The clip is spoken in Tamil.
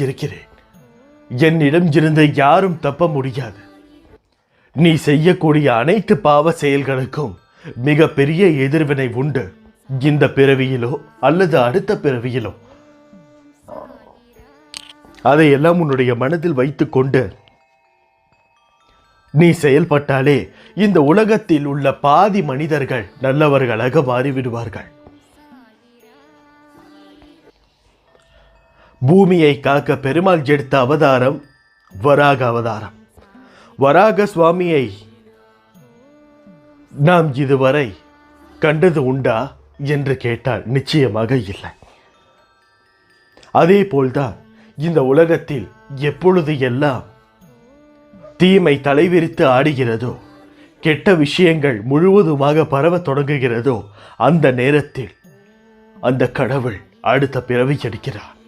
இருக்கிறேன். என்னிடம் இருந்து யாரும் தப்ப முடியாது. நீ செய்யக்கூடிய அனைத்து பாவ செயல்களுக்கும் மிக பெரிய எதிர்வினை உண்டு. இந்த பிறவியிலோ அல்லது அடுத்த பிறவியிலோ. அதையெல்லாம் உன்னுடைய மனதில் வைத்துக்கொண்டு நீ செயல்பட்டாலே இந்த உலகத்தில் உள்ள பாதி மனிதர்கள் நல்லவர்களாக மாறிவிடுவார்கள். பூமியை காக்க பெருமாள் எடுத்த அவதாரம் வராக அவதாரம். வராக சுவாமியை நாம் இதுவரை கண்டது உண்டா என்று கேட்டால் நிச்சயமாக இல்லை. அதே போல்தான் இந்த உலகத்தில் எப்பொழுது எல்லாம் தீமை தலைவிரித்து ஆடுகிறதோ கெட்ட விஷயங்கள் முழுவதுமாக பரவத் தொடங்குகிறதோ அந்த நேரத்தில் அந்த கடவுள் அடுத்த பிறவி எடுக்கிறார்.